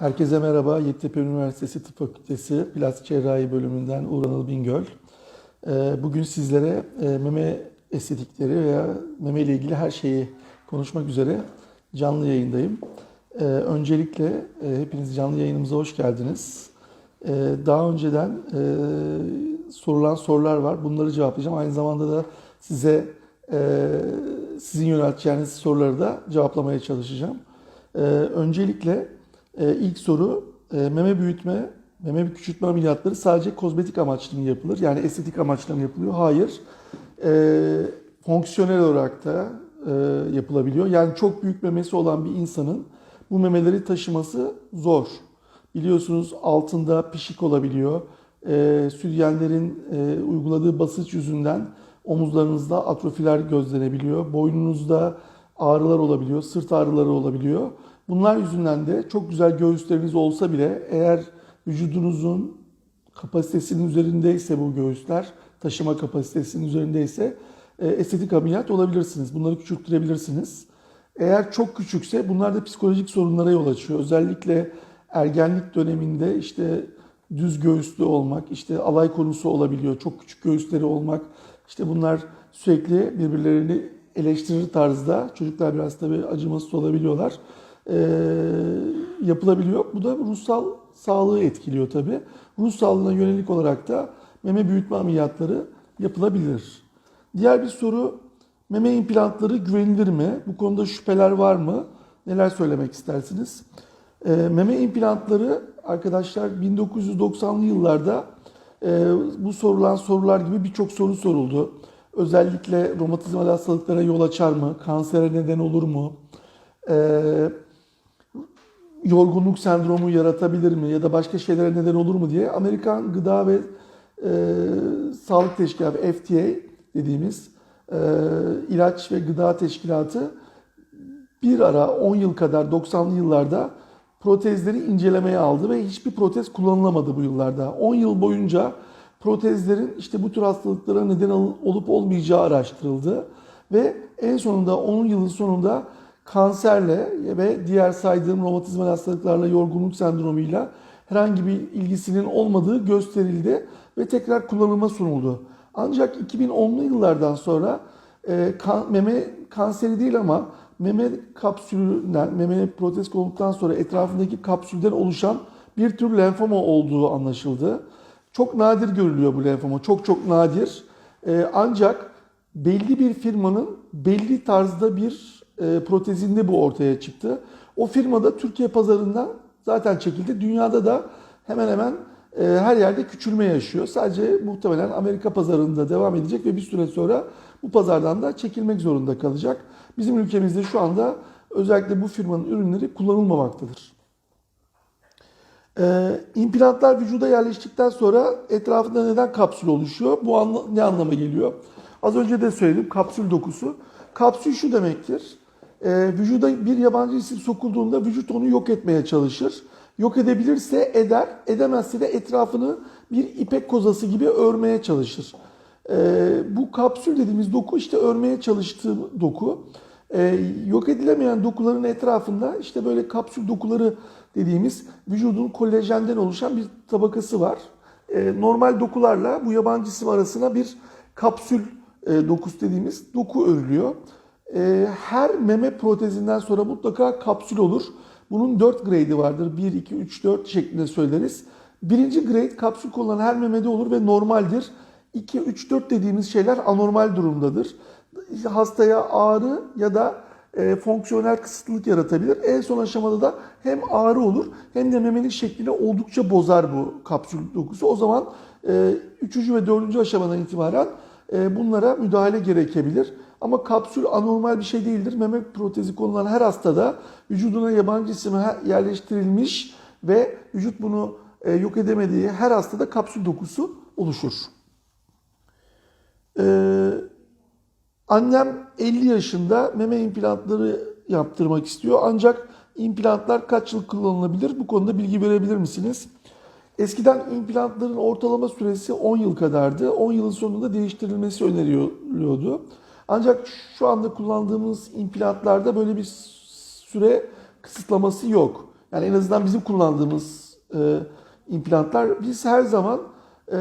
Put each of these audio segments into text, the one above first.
Herkese merhaba. Yeditepe Üniversitesi Tıp Fakültesi Plastik Cerrahi bölümünden Uğur Anıl Bingöl. Ee, Bugün sizlere e, meme estetikleri veya meme ile ilgili her şeyi konuşmak üzere canlı yayındayım. Ee, Öncelikle e, hepiniz canlı yayınımıza hoş geldiniz. Ee, Daha önceden e, sorulan sorular var. Bunları cevaplayacağım. Aynı zamanda da size sizin yönelteceğiniz soruları da cevaplamaya çalışacağım. Öncelikle e, ilk soru e, meme büyütme, meme küçültme ameliyatları sadece kozmetik amaçlı mı yapılır? Yani estetik amaçlı mı yapılıyor? Hayır. E, fonksiyonel olarak da e, yapılabiliyor. Yani çok büyük memesi olan bir insanın bu memeleri taşıması zor. Biliyorsunuz altında pişik olabiliyor. E, sütyenlerin e, uyguladığı basınç yüzünden omuzlarınızda atrofiler gözlenebiliyor. Boynunuzda ağrılar olabiliyor, sırt ağrıları olabiliyor. Bunlar yüzünden de çok güzel göğüsleriniz olsa bile eğer vücudunuzun kapasitesinin üzerindeyse bu göğüsler, taşıma kapasitesinin üzerindeyse e, estetik ameliyat olabilirsiniz. Bunları küçülttürebilirsiniz. Eğer çok küçükse bunlar da psikolojik sorunlara yol açıyor. Özellikle ergenlik döneminde işte düz göğüslü olmak, işte alay konusu olabiliyor. Çok küçük göğüsleri olmak. İşte bunlar sürekli birbirlerini eleştirir tarzda. Çocuklar biraz tabii acımasız olabiliyorlar. Ee, yapılabiliyor. Bu da ruhsal sağlığı etkiliyor tabii. Ruh sağlığına yönelik olarak da meme büyütme ameliyatları yapılabilir. Diğer bir soru meme implantları güvenilir mi? Bu konuda şüpheler var mı? Neler söylemek istersiniz? Ee, meme implantları arkadaşlar 1990'lı yıllarda e, bu sorulan sorular gibi birçok soru soruldu. Özellikle romatizmal hastalıklara yol açar mı? Kansere neden olur mu? Ee, yorgunluk sendromu yaratabilir mi? Ya da başka şeylere neden olur mu diye Amerikan Gıda ve e, Sağlık Teşkilatı FDA dediğimiz e, ilaç ve gıda teşkilatı bir ara 10 yıl kadar 90'lı yıllarda protezleri incelemeye aldı ve hiçbir protez kullanılamadı bu yıllarda. 10 yıl boyunca protezlerin işte bu tür hastalıklara neden olup olmayacağı araştırıldı ve en sonunda 10 yılın sonunda kanserle ve diğer saydığım romatizmal hastalıklarla, yorgunluk sendromuyla herhangi bir ilgisinin olmadığı gösterildi ve tekrar kullanıma sunuldu. Ancak 2010'lu yıllardan sonra e, kan, meme kanseri değil ama meme kapsülünden, meme protez konulduktan sonra etrafındaki kapsülden oluşan bir tür lenfoma olduğu anlaşıldı. Çok nadir görülüyor bu lenfoma, çok çok nadir. E, ancak belli bir firmanın belli tarzda bir protezinde bu ortaya çıktı. O firma da Türkiye pazarından zaten çekildi. Dünyada da hemen hemen e, her yerde küçülme yaşıyor. Sadece muhtemelen Amerika pazarında devam edecek ve bir süre sonra bu pazardan da çekilmek zorunda kalacak. Bizim ülkemizde şu anda özellikle bu firmanın ürünleri kullanılmamaktadır. E, implantlar vücuda yerleştikten sonra etrafında neden kapsül oluşuyor? Bu anla, ne anlama geliyor? Az önce de söyledim kapsül dokusu. Kapsül şu demektir. E, vücuda bir yabancı cisim sokulduğunda vücut onu yok etmeye çalışır. Yok edebilirse eder, edemezse de etrafını bir ipek kozası gibi örmeye çalışır. E, bu kapsül dediğimiz doku işte örmeye çalıştığı doku. E, yok edilemeyen dokuların etrafında işte böyle kapsül dokuları dediğimiz vücudun kolajenden oluşan bir tabakası var. E, normal dokularla bu yabancı cisim arasına bir kapsül e, dokusu dediğimiz doku örülüyor. E, her meme protezinden sonra mutlaka kapsül olur. Bunun 4 grade'i vardır. 1, 2, 3, 4 şeklinde söyleriz. Birinci grade kapsül kullanan her memede olur ve normaldir. 2, 3, 4 dediğimiz şeyler anormal durumdadır. Hastaya ağrı ya da e, fonksiyonel kısıtlılık yaratabilir. En son aşamada da hem ağrı olur hem de memenin şeklini oldukça bozar bu kapsül dokusu. O zaman e, 3. ve 4. aşamadan itibaren e, bunlara müdahale gerekebilir. Ama kapsül anormal bir şey değildir. Meme protezi konulan her hastada vücuduna yabancı cisim yerleştirilmiş ve vücut bunu e, yok edemediği her hastada kapsül dokusu oluşur. Ee, annem 50 yaşında meme implantları yaptırmak istiyor. Ancak implantlar kaç yıl kullanılabilir? Bu konuda bilgi verebilir misiniz? Eskiden implantların ortalama süresi 10 yıl kadardı. 10 yılın sonunda değiştirilmesi öneriliyordu. Ancak şu anda kullandığımız implantlarda böyle bir süre kısıtlaması yok. Yani en azından bizim kullandığımız e, implantlar. Biz her zaman e,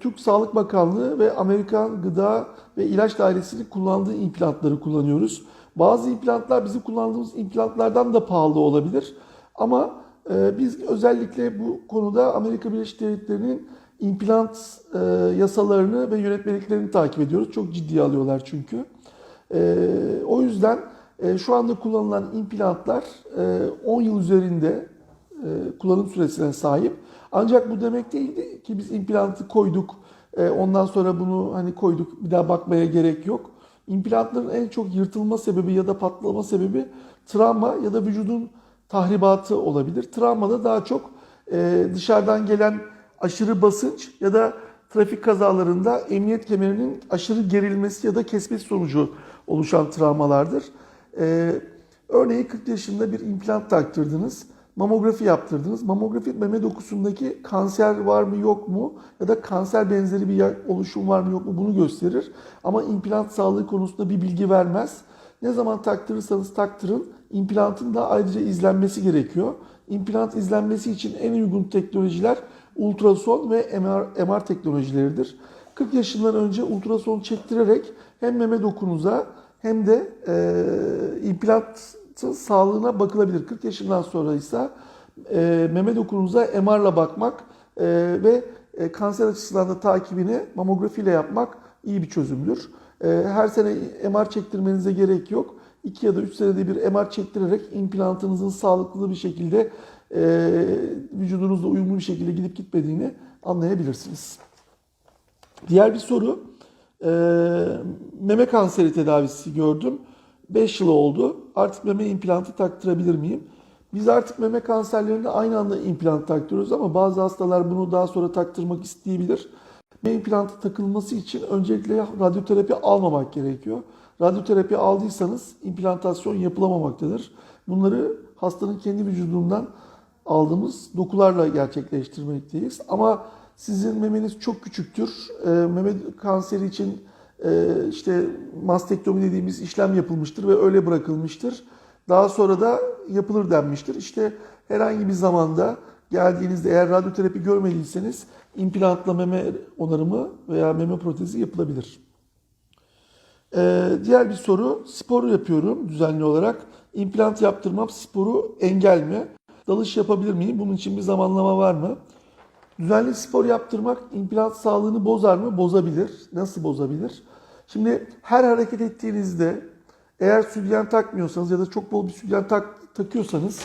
Türk Sağlık Bakanlığı ve Amerikan Gıda ve İlaç Dairesi'nin kullandığı implantları kullanıyoruz. Bazı implantlar bizim kullandığımız implantlardan da pahalı olabilir. Ama e, biz özellikle bu konuda Amerika Birleşik Devletleri'nin implant e, yasalarını ve yönetmeliklerini takip ediyoruz. Çok ciddiye alıyorlar çünkü. E, o yüzden e, şu anda kullanılan implantlar e, 10 yıl üzerinde e, kullanım süresine sahip. Ancak bu demek değildi ki biz implantı koyduk, e, ondan sonra bunu hani koyduk, bir daha bakmaya gerek yok. İmplantların en çok yırtılma sebebi ya da patlama sebebi travma ya da vücudun tahribatı olabilir. Travmada daha çok e, dışarıdan gelen aşırı basınç ya da trafik kazalarında emniyet kemerinin aşırı gerilmesi ya da kesmesi sonucu oluşan travmalardır. E, örneğin 40 yaşında bir implant taktırdınız, mamografi yaptırdınız. Mamografi meme dokusundaki kanser var mı yok mu ya da kanser benzeri bir oluşum var mı yok mu bunu gösterir. Ama implant sağlığı konusunda bir bilgi vermez. Ne zaman taktırırsanız taktırın, implantın da ayrıca izlenmesi gerekiyor. İmplant izlenmesi için en uygun teknolojiler ultrason ve MR, MR teknolojileridir. 40 yaşından önce ultrason çektirerek hem meme dokunuza hem de e, implantın sağlığına bakılabilir. 40 yaşından sonra ise e, meme dokunuza MR'la bakmak e, ve e, kanser açısından da takibini mamografiyle yapmak iyi bir çözümdür. E, her sene MR çektirmenize gerek yok. 2 ya da 3 senede bir MR çektirerek implantınızın sağlıklı bir şekilde e, vücudunuzla uyumlu bir şekilde gidip gitmediğini anlayabilirsiniz. Diğer bir soru, e, meme kanseri tedavisi gördüm. 5 yıl oldu. Artık meme implantı taktırabilir miyim? Biz artık meme kanserlerinde aynı anda implant taktırıyoruz ama bazı hastalar bunu daha sonra taktırmak isteyebilir. Meme implantı takılması için öncelikle radyoterapi almamak gerekiyor. Radyoterapi aldıysanız implantasyon yapılamamaktadır. Bunları hastanın kendi vücudundan aldığımız dokularla gerçekleştirmekteyiz. Ama sizin memeniz çok küçüktür. E, meme kanseri için e, işte mastektomi dediğimiz işlem yapılmıştır ve öyle bırakılmıştır. Daha sonra da yapılır denmiştir. İşte herhangi bir zamanda geldiğinizde eğer radyoterapi görmediyseniz implantla meme onarımı veya meme protezi yapılabilir. Ee, diğer bir soru, spor yapıyorum düzenli olarak. İmplant yaptırmam sporu engel mi? Dalış yapabilir miyim? Bunun için bir zamanlama var mı? Düzenli spor yaptırmak implant sağlığını bozar mı? Bozabilir. Nasıl bozabilir? Şimdi her hareket ettiğinizde eğer sütyen takmıyorsanız ya da çok bol bir sütyen tak, takıyorsanız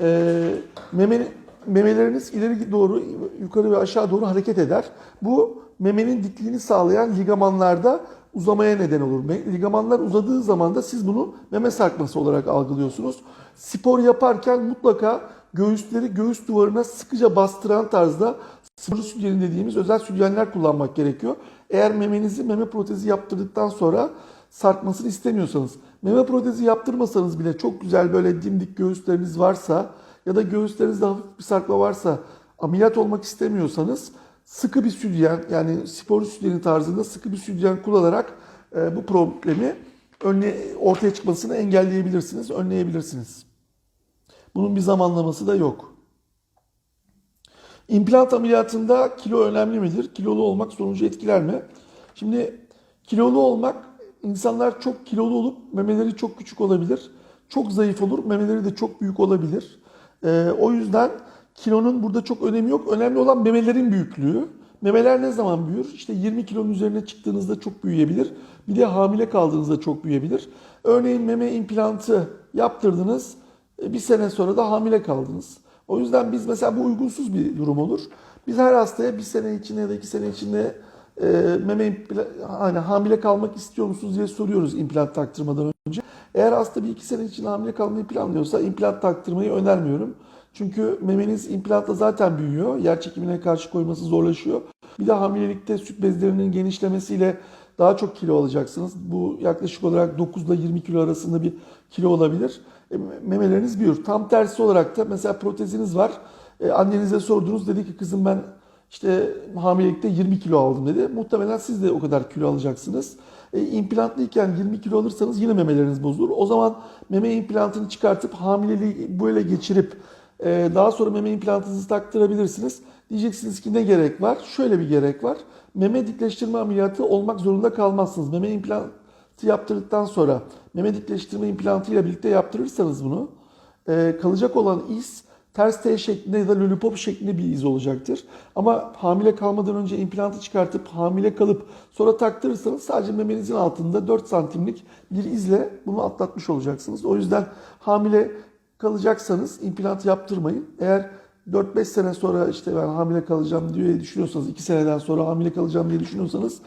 e, meme, memeleriniz ileri doğru, yukarı ve aşağı doğru hareket eder. Bu memenin dikliğini sağlayan ligamanlarda uzamaya neden olur. Ligamanlar uzadığı zaman da siz bunu meme sarkması olarak algılıyorsunuz. Spor yaparken mutlaka göğüsleri göğüs duvarına sıkıca bastıran tarzda spor sütyeni dediğimiz özel sütyenler kullanmak gerekiyor. Eğer memenizi meme protezi yaptırdıktan sonra sarkmasını istemiyorsanız, meme protezi yaptırmasanız bile çok güzel böyle dimdik göğüsleriniz varsa ya da göğüslerinizde hafif bir sarkma varsa ameliyat olmak istemiyorsanız sıkı bir sütyen yani spor sütyeni tarzında sıkı bir sütyen kullanarak e, bu problemi önle, ortaya çıkmasını engelleyebilirsiniz, önleyebilirsiniz. Bunun bir zamanlaması da yok. İmplant ameliyatında kilo önemli midir? Kilolu olmak sonucu etkiler mi? Şimdi kilolu olmak insanlar çok kilolu olup memeleri çok küçük olabilir. Çok zayıf olur, memeleri de çok büyük olabilir. Ee, o yüzden kilonun burada çok önemi yok. Önemli olan memelerin büyüklüğü. Memeler ne zaman büyür? İşte 20 kilonun üzerine çıktığınızda çok büyüyebilir. Bir de hamile kaldığınızda çok büyüyebilir. Örneğin meme implantı yaptırdınız. E, bir sene sonra da hamile kaldınız. O yüzden biz mesela bu uygunsuz bir durum olur. Biz her hastaya bir sene içinde ya da iki sene içinde e, meme hani hamile kalmak istiyor musunuz diye soruyoruz implant taktırmadan önce. Eğer hasta bir iki sene için hamile kalmayı planlıyorsa implant taktırmayı önermiyorum. Çünkü memeniz implantla zaten büyüyor. Yer çekimine karşı koyması zorlaşıyor. Bir de hamilelikte süt bezlerinin genişlemesiyle daha çok kilo alacaksınız. Bu yaklaşık olarak 9 ile 20 kilo arasında bir kilo olabilir. E, memeleriniz büyür. Tam tersi olarak da mesela proteziniz var. E, annenize sordunuz dedi ki kızım ben işte hamilelikte 20 kilo aldım dedi. Muhtemelen siz de o kadar kilo alacaksınız. E, implantlıyken 20 kilo alırsanız yine memeleriniz bozulur. O zaman meme implantını çıkartıp hamileliği böyle geçirip Ee, daha sonra meme implantınızı taktırabilirsiniz. Diyeceksiniz ki ne gerek var? Şöyle bir gerek var. Meme dikleştirme ameliyatı olmak zorunda kalmazsınız. Meme implantı yaptırdıktan sonra meme dikleştirme implantıyla birlikte yaptırırsanız bunu e, kalacak olan iz ters T şeklinde ya da lollipop şeklinde bir iz olacaktır. Ama hamile kalmadan önce implantı çıkartıp hamile kalıp sonra taktırırsanız sadece memenizin altında 4 santimlik bir izle bunu atlatmış olacaksınız. O yüzden hamile kalacaksanız implant yaptırmayın. Eğer 4-5 sene sonra işte ben hamile kalacağım diye düşünüyorsanız, 2 seneden sonra hamile kalacağım diye düşünüyorsanız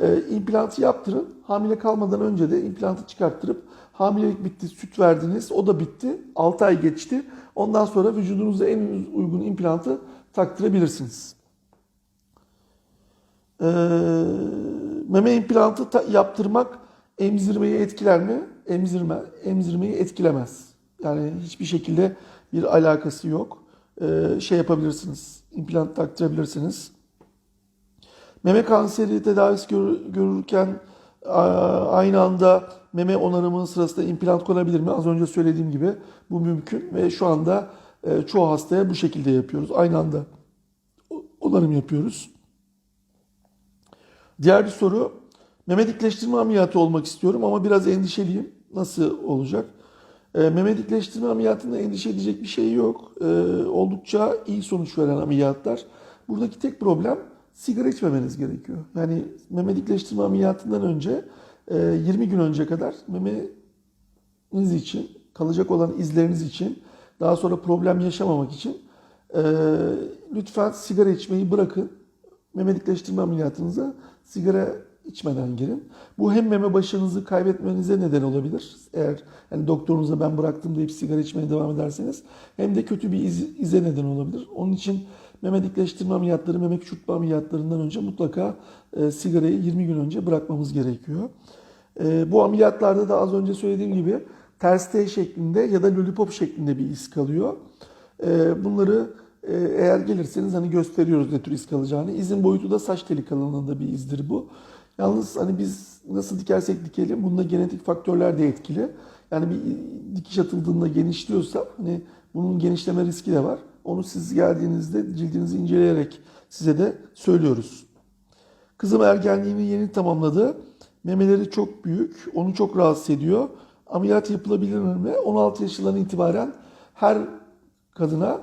e, implantı yaptırın. Hamile kalmadan önce de implantı çıkarttırıp hamilelik bitti, süt verdiniz, o da bitti. 6 ay geçti. Ondan sonra vücudunuza en uygun implantı taktırabilirsiniz. Ee, meme implantı yaptırmak emzirmeyi etkiler mi? Emzirme, emzirmeyi etkilemez. Yani hiçbir şekilde bir alakası yok. Ee, şey yapabilirsiniz, implant taktırabilirsiniz. Meme kanseri tedavisi gör- görürken aynı anda meme onarımı sırasında implant konabilir mi? Az önce söylediğim gibi bu mümkün ve şu anda e, çoğu hastaya bu şekilde yapıyoruz. Aynı anda onarım yapıyoruz. Diğer bir soru. Meme dikleştirme ameliyatı olmak istiyorum ama biraz endişeliyim. Nasıl olacak? E, meme dikleştirme ameliyatında endişe edecek bir şey yok. E, oldukça iyi sonuç veren ameliyatlar. Buradaki tek problem sigara içmemeniz gerekiyor. Yani meme dikleştirme ameliyatından önce e, 20 gün önce kadar memeniz için, kalacak olan izleriniz için, daha sonra problem yaşamamak için e, lütfen sigara içmeyi bırakın. Meme dikleştirme ameliyatınıza sigara içmeden girin. Bu hem meme başınızı kaybetmenize neden olabilir. Eğer yani doktorunuza ben bıraktım deyip sigara içmeye devam ederseniz hem de kötü bir iz, ize neden olabilir. Onun için meme dikleştirme ameliyatları, meme küçültme ameliyatlarından önce mutlaka e, sigarayı 20 gün önce bırakmamız gerekiyor. E, bu ameliyatlarda da az önce söylediğim gibi ters T şeklinde ya da lollipop şeklinde bir iz kalıyor. E, bunları e, eğer gelirseniz hani gösteriyoruz ne tür iz kalacağını. İzin boyutu da saç teli kalınlığında bir izdir bu. Yalnız hani biz nasıl dikersek dikelim bunda genetik faktörler de etkili. Yani bir dikiş atıldığında genişliyorsa hani bunun genişleme riski de var. Onu siz geldiğinizde cildinizi inceleyerek size de söylüyoruz. Kızım ergenliğini yeni tamamladı. Memeleri çok büyük. Onu çok rahatsız ediyor. Ameliyat yapılabilir mi? 16 yaşından itibaren her kadına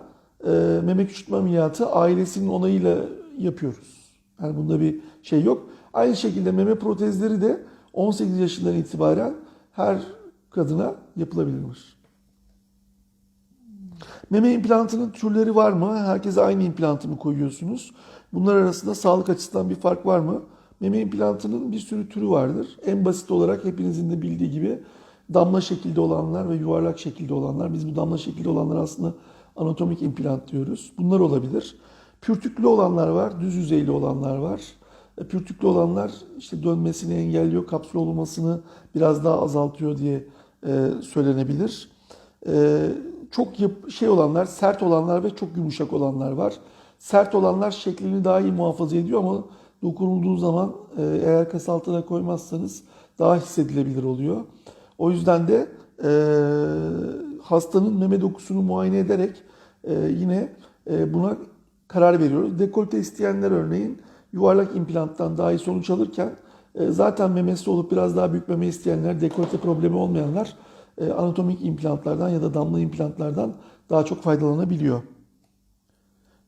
e, meme küçültme ameliyatı ailesinin onayıyla yapıyoruz. Yani bunda bir şey yok. Aynı şekilde meme protezleri de 18 yaşından itibaren her kadına yapılabilir. Meme implantının türleri var mı? Herkese aynı implantı mı koyuyorsunuz? Bunlar arasında sağlık açısından bir fark var mı? Meme implantının bir sürü türü vardır. En basit olarak hepinizin de bildiği gibi damla şekilde olanlar ve yuvarlak şekilde olanlar. Biz bu damla şekilde olanlar aslında anatomik implant diyoruz. Bunlar olabilir. Pürtüklü olanlar var, düz yüzeyli olanlar var. E, Pürtüklü olanlar işte dönmesini engelliyor, kapsül olmasını biraz daha azaltıyor diye e, söylenebilir. E, çok şey olanlar, sert olanlar ve çok yumuşak olanlar var. Sert olanlar şeklini daha iyi muhafaza ediyor ama dokunulduğu zaman eğer kas altına koymazsanız daha hissedilebilir oluyor. O yüzden de e, hastanın meme dokusunu muayene ederek e, yine e, buna karar veriyoruz. Dekolte isteyenler örneğin yuvarlak implanttan daha iyi sonuç alırken e, zaten memesi olup biraz daha büyük meme isteyenler, dekolte problemi olmayanlar e, anatomik implantlardan ya da damla implantlardan daha çok faydalanabiliyor.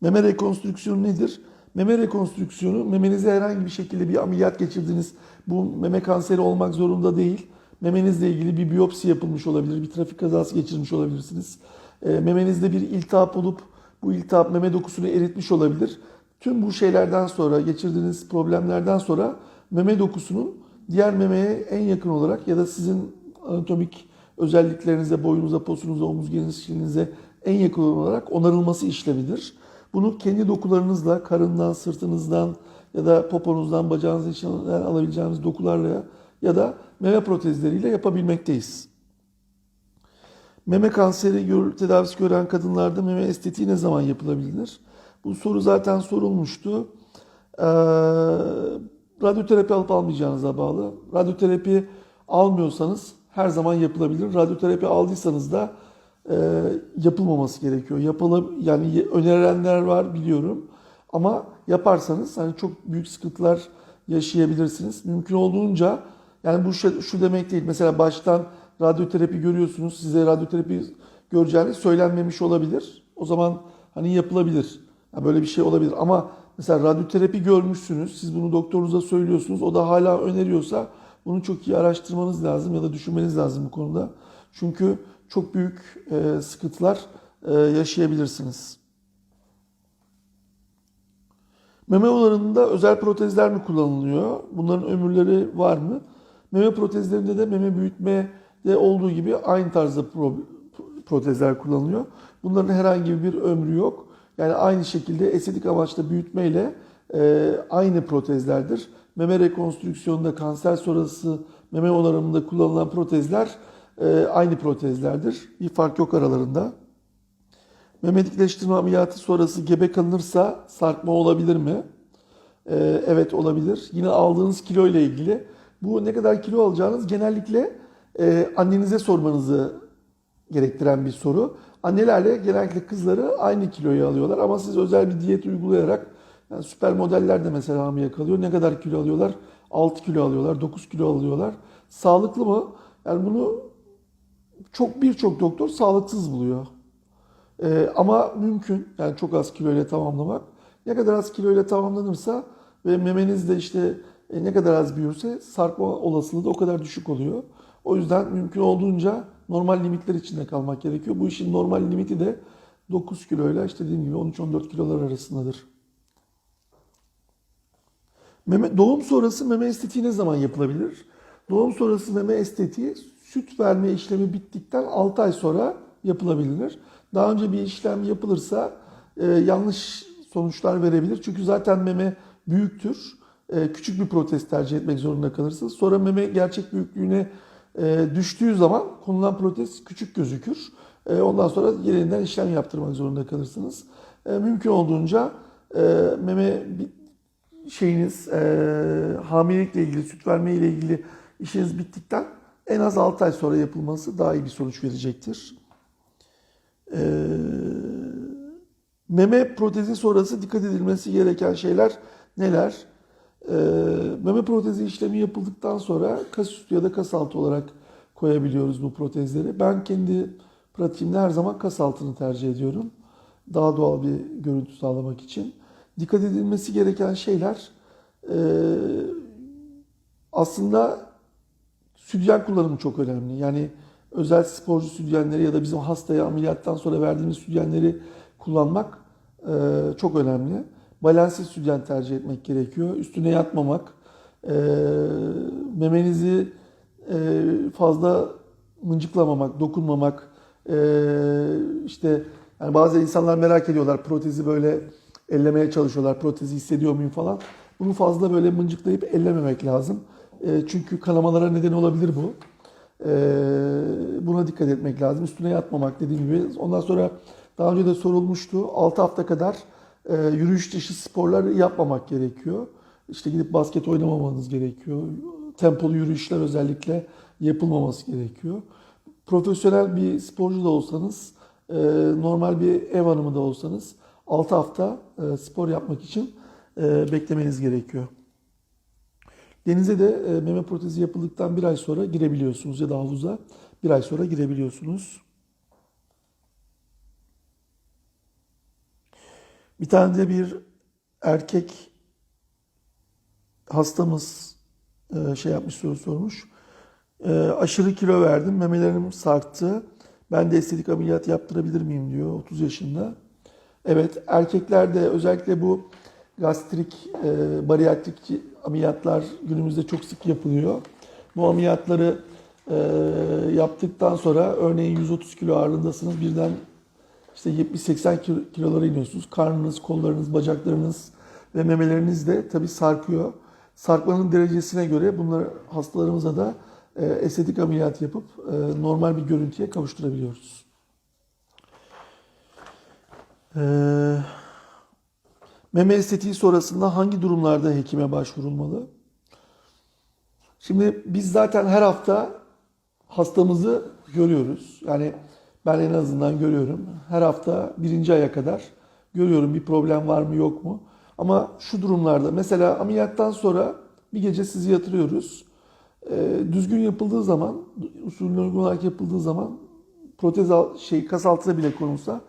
Meme rekonstrüksiyonu nedir? Meme rekonstrüksiyonu memenize herhangi bir şekilde bir ameliyat geçirdiniz. Bu meme kanseri olmak zorunda değil. Memenizle ilgili bir biyopsi yapılmış olabilir, bir trafik kazası geçirmiş olabilirsiniz. E, Memenizde bir iltihap olup bu iltihap meme dokusunu eritmiş olabilir. Tüm bu şeylerden sonra, geçirdiğiniz problemlerden sonra meme dokusunun diğer memeye en yakın olarak ya da sizin anatomik özelliklerinize, boyunuza, posunuza, omuz genişliğinize en yakın olarak onarılması işlemidir. Bunu kendi dokularınızla, karından, sırtınızdan ya da poponuzdan, bacağınız içinden alabileceğiniz dokularla ya da meme protezleriyle yapabilmekteyiz. Meme kanseri tedavisi gören kadınlarda meme estetiği ne zaman yapılabilir? Bu soru zaten sorulmuştu. Ee, radyoterapi alıp almayacağınıza bağlı. Radyoterapi almıyorsanız her zaman yapılabilir. Radyoterapi aldıysanız da e, yapılmaması gerekiyor. Yapıla, yani önerilenler var biliyorum. Ama yaparsanız hani çok büyük sıkıntılar yaşayabilirsiniz. Mümkün olduğunca yani bu şu, şu demek değil. Mesela baştan radyoterapi görüyorsunuz. Size radyoterapi göreceğiniz söylenmemiş olabilir. O zaman hani yapılabilir. Yani böyle bir şey olabilir. Ama mesela radyoterapi görmüşsünüz. Siz bunu doktorunuza söylüyorsunuz. O da hala öneriyorsa bunu çok iyi araştırmanız lazım ya da düşünmeniz lazım bu konuda. Çünkü çok büyük e, sıkıntılar e, yaşayabilirsiniz. Meme olarında özel protezler mi kullanılıyor? Bunların ömürleri var mı? Meme protezlerinde de meme büyütmede olduğu gibi aynı tarzda pro- protezler kullanılıyor. Bunların herhangi bir ömrü yok. Yani aynı şekilde estetik amaçla büyütmeyle e, aynı protezlerdir. Meme rekonstrüksiyonunda kanser sonrası meme onarımında kullanılan protezler e, aynı protezlerdir. Bir fark yok aralarında. Meme dikleştirme ameliyatı sonrası gebe kalınırsa sarkma olabilir mi? Ee, evet olabilir. Yine aldığınız kilo ile ilgili. Bu ne kadar kilo alacağınız genellikle e, annenize sormanızı gerektiren bir soru. Annelerle genellikle kızları aynı kiloyu alıyorlar ama siz özel bir diyet uygulayarak yani süper modeller de mesela hamile kalıyor. Ne kadar kilo alıyorlar? 6 kilo alıyorlar, 9 kilo alıyorlar. Sağlıklı mı? Yani bunu çok birçok doktor sağlıksız buluyor. Ee, ama mümkün yani çok az kilo ile tamamlamak. Ne kadar az kilo ile tamamlanırsa ve memeniz de işte e, ne kadar az büyürse sarkma olasılığı da o kadar düşük oluyor. O yüzden mümkün olduğunca normal limitler içinde kalmak gerekiyor. Bu işin normal limiti de 9 kilo ile işte dediğim gibi 13-14 kilolar arasındadır. Meme, doğum sonrası meme estetiği ne zaman yapılabilir? Doğum sonrası meme estetiği süt verme işlemi bittikten 6 ay sonra yapılabilir. Daha önce bir işlem yapılırsa e, yanlış sonuçlar verebilir. Çünkü zaten meme büyüktür. E, küçük bir protez tercih etmek zorunda kalırsınız. Sonra meme gerçek büyüklüğüne e, düştüğü zaman konulan protez küçük gözükür. E, ondan sonra yeniden işlem yaptırmak zorunda kalırsınız. E, mümkün olduğunca e, meme şeyiniz e, hamilelikle ilgili, süt verme ile ilgili işiniz bittikten en az 6 ay sonra yapılması daha iyi bir sonuç verecektir. Ee, meme protezi sonrası dikkat edilmesi gereken şeyler neler? Ee, meme protezi işlemi yapıldıktan sonra kas üstü ya da kas altı olarak koyabiliyoruz bu protezleri. Ben kendi pratiğimde her zaman kas altını tercih ediyorum. Daha doğal bir görüntü sağlamak için. Dikkat edilmesi gereken şeyler e, aslında sütyen kullanımı çok önemli. Yani özel sporcu sütyenleri ya da bizim hastaya ameliyattan sonra verdiğimiz sütyenleri kullanmak e, çok önemli. Balensiz sütyen tercih etmek gerekiyor. Üstüne yatmamak, e, memenizi e, fazla mıncıklamamak, dokunmamak, e, işte yani bazı insanlar merak ediyorlar protezi böyle ellemeye çalışıyorlar, protezi hissediyor muyum falan. Bunu fazla böyle mıncıklayıp ellememek lazım. E, çünkü kanamalara neden olabilir bu. Ee, buna dikkat etmek lazım. Üstüne yatmamak dediğim gibi. Ondan sonra daha önce de sorulmuştu. 6 hafta kadar e, yürüyüş dışı sporlar yapmamak gerekiyor. İşte gidip basket oynamamanız gerekiyor. Tempolu yürüyüşler özellikle yapılmaması gerekiyor. Profesyonel bir sporcu da olsanız, e, normal bir ev hanımı da olsanız 6 hafta e, spor yapmak için e, beklemeniz gerekiyor. Denize de meme protezi yapıldıktan bir ay sonra girebiliyorsunuz ya da havuza bir ay sonra girebiliyorsunuz. Bir tane de bir erkek hastamız e, şey yapmış soru sormuş. E, aşırı kilo verdim, memelerim sarktı. Ben de estetik ameliyat yaptırabilir miyim diyor 30 yaşında. Evet erkeklerde özellikle bu gastrik, e, bariyatrik ameliyatlar günümüzde çok sık yapılıyor. Bu ameliyatları yaptıktan sonra örneğin 130 kilo ağırlığındasınız birden işte 70-80 kilo- kilolara iniyorsunuz. Karnınız, kollarınız, bacaklarınız ve memeleriniz de tabii sarkıyor. Sarkmanın derecesine göre bunlar hastalarımıza da e, estetik ameliyat yapıp e, normal bir görüntüye kavuşturabiliyoruz. Eee Meme estetiği sonrasında hangi durumlarda hekime başvurulmalı? Şimdi biz zaten her hafta hastamızı görüyoruz. Yani Ben en azından görüyorum. Her hafta birinci aya kadar görüyorum bir problem var mı yok mu. Ama şu durumlarda mesela ameliyattan sonra bir gece sizi yatırıyoruz. Ee, düzgün yapıldığı zaman, usulüne uygun olarak yapıldığı zaman protez şey kas altına bile konulsa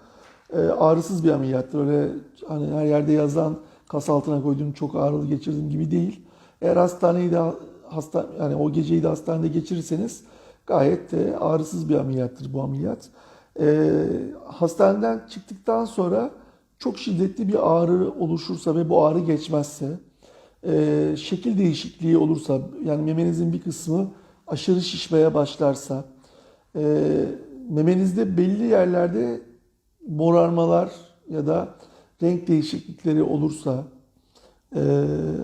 e, ağrısız bir ameliyattır. Öyle hani her yerde yazan kas altına koydum çok ağrılı geçirdim gibi değil. Eğer hastaneyi de hasta yani o geceyi de hastanede geçirirseniz gayet de ağrısız bir ameliyattır bu ameliyat. E, hastaneden çıktıktan sonra çok şiddetli bir ağrı oluşursa ve bu ağrı geçmezse, e, şekil değişikliği olursa, yani memenizin bir kısmı aşırı şişmeye başlarsa, e, memenizde belli yerlerde morarmalar ya da renk değişiklikleri olursa e,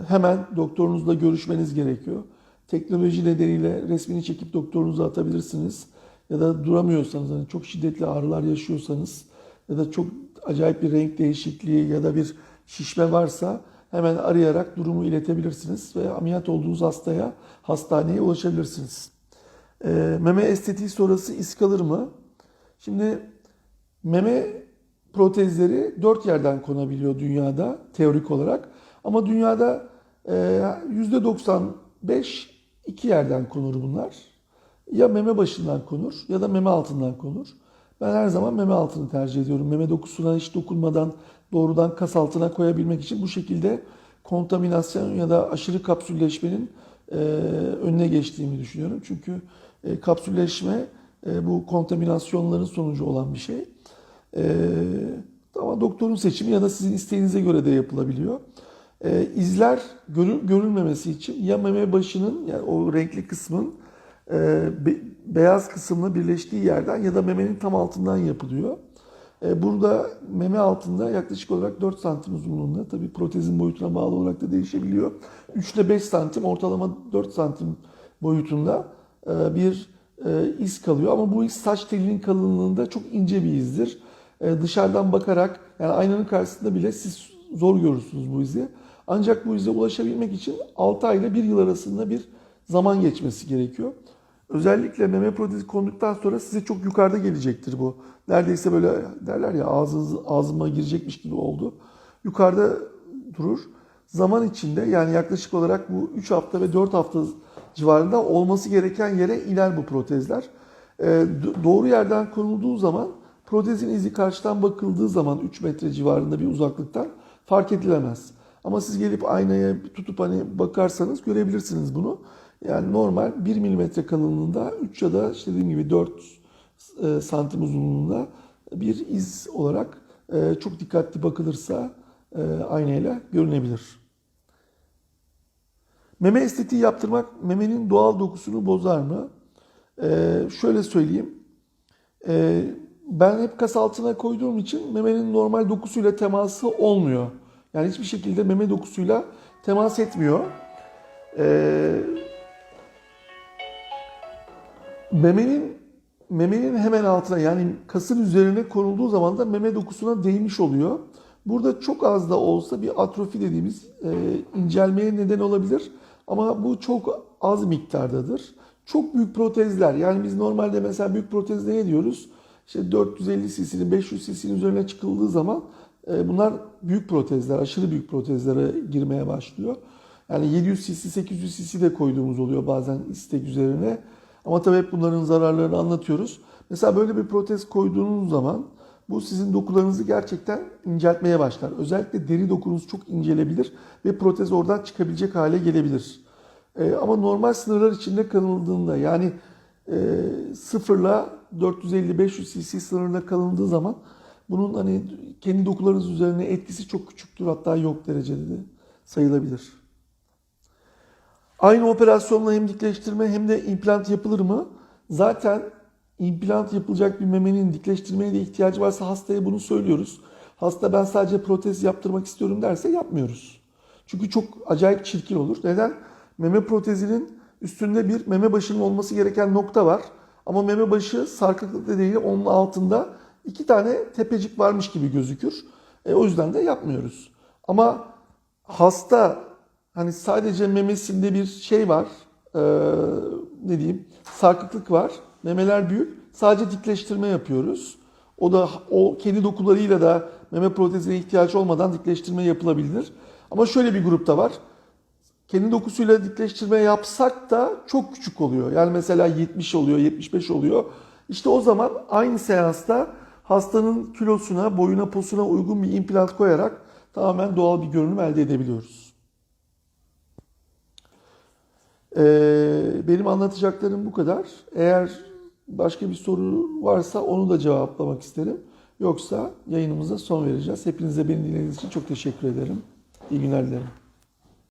hemen doktorunuzla görüşmeniz gerekiyor. Teknoloji nedeniyle resmini çekip doktorunuza atabilirsiniz. Ya da duramıyorsanız, hani çok şiddetli ağrılar yaşıyorsanız ya da çok acayip bir renk değişikliği ya da bir şişme varsa hemen arayarak durumu iletebilirsiniz ve ameliyat olduğunuz hastaya, hastaneye ulaşabilirsiniz. E, meme estetiği sonrası iz kalır mı? Şimdi meme protezleri dört yerden konabiliyor dünyada teorik olarak. Ama dünyada e, %95 iki yerden konur bunlar. Ya meme başından konur ya da meme altından konur. Ben her zaman meme altını tercih ediyorum. Meme dokusuna hiç dokunmadan doğrudan kas altına koyabilmek için bu şekilde kontaminasyon ya da aşırı kapsülleşmenin e, önüne geçtiğimi düşünüyorum. Çünkü e, kapsülleşme e, bu kontaminasyonların sonucu olan bir şey. E, ama doktorun seçimi ya da sizin isteğinize göre de yapılabiliyor. E, izler görül, görülmemesi için ya meme başının yani o renkli kısmın beyaz kısımla birleştiği yerden ya da memenin tam altından yapılıyor. E, burada meme altında yaklaşık olarak 4 santim uzunluğunda tabi protezin boyutuna bağlı olarak da değişebiliyor. 3 ile 5 santim ortalama 4 santim boyutunda e, bir e, iz kalıyor. Ama bu iz saç telinin kalınlığında çok ince bir izdir. E, dışarıdan bakarak yani aynanın karşısında bile siz zor görürsünüz bu izi. Ancak bu ize ulaşabilmek için 6 ay ile 1 yıl arasında bir zaman geçmesi gerekiyor. Özellikle meme protezi konduktan sonra size çok yukarıda gelecektir bu. Neredeyse böyle derler ya ağzınız, ağzıma girecekmiş gibi oldu. Yukarıda durur. Zaman içinde yani yaklaşık olarak bu 3 hafta ve 4 hafta civarında olması gereken yere iner bu protezler. Ee, doğru yerden konulduğu zaman protezin izi karşıdan bakıldığı zaman 3 metre civarında bir uzaklıktan fark edilemez. Ama siz gelip aynaya tutup hani bakarsanız görebilirsiniz bunu. Yani normal 1 milimetre kalınlığında 3 ya da işte dediğim gibi 4 e, santim uzunluğunda bir iz olarak e, çok dikkatli bakılırsa e, aynayla görünebilir. Meme estetiği yaptırmak memenin doğal dokusunu bozar mı? Şöyle söyleyeyim. Ben hep kas altına koyduğum için memenin normal dokusuyla teması olmuyor. Yani hiçbir şekilde meme dokusuyla temas etmiyor. Ee, memenin memenin hemen altına yani kasın üzerine konulduğu zaman da meme dokusuna değmiş oluyor. Burada çok az da olsa bir atrofi dediğimiz e, incelmeye neden olabilir. Ama bu çok az miktardadır. Çok büyük protezler yani biz normalde mesela büyük protezde ne diyoruz? İşte 450 cc'nin 500 cc'nin üzerine çıkıldığı zaman e, bunlar büyük protezler, aşırı büyük protezlere girmeye başlıyor. Yani 700 cc, 800 cc de koyduğumuz oluyor bazen istek üzerine. Ama tabii hep bunların zararlarını anlatıyoruz. Mesela böyle bir protez koyduğunuz zaman bu sizin dokularınızı gerçekten inceltmeye başlar. Özellikle deri dokunuz çok incelebilir ve protez oradan çıkabilecek hale gelebilir. Ee, ama normal sınırlar içinde kalındığında yani e, sıfırla 450-500 cc sınırında kalındığı zaman bunun hani kendi dokularınız üzerine etkisi çok küçüktür hatta yok derecede de sayılabilir. Aynı operasyonla hem dikleştirme hem de implant yapılır mı? Zaten implant yapılacak bir memenin dikleştirmeye de ihtiyacı varsa hastaya bunu söylüyoruz. Hasta ben sadece protez yaptırmak istiyorum derse yapmıyoruz. Çünkü çok acayip çirkin olur. Neden? Meme protezinin üstünde bir meme başının olması gereken nokta var. Ama meme başı sarkıklık değil onun altında iki tane tepecik varmış gibi gözükür. E, o yüzden de yapmıyoruz. Ama hasta hani sadece memesinde bir şey var, e, ne diyeyim, sarkıklık var, memeler büyük, sadece dikleştirme yapıyoruz. O da o kendi dokularıyla da meme protezine ihtiyaç olmadan dikleştirme yapılabilir. Ama şöyle bir grupta var. Kendi dokusuyla dikleştirme yapsak da çok küçük oluyor. Yani mesela 70 oluyor, 75 oluyor. İşte o zaman aynı seansta hastanın kilosuna, boyuna, posuna uygun bir implant koyarak tamamen doğal bir görünüm elde edebiliyoruz. Ee, benim anlatacaklarım bu kadar. Eğer başka bir soru varsa onu da cevaplamak isterim. Yoksa yayınımıza son vereceğiz. Hepinize beni dinlediğiniz için çok teşekkür ederim. İyi günler dilerim.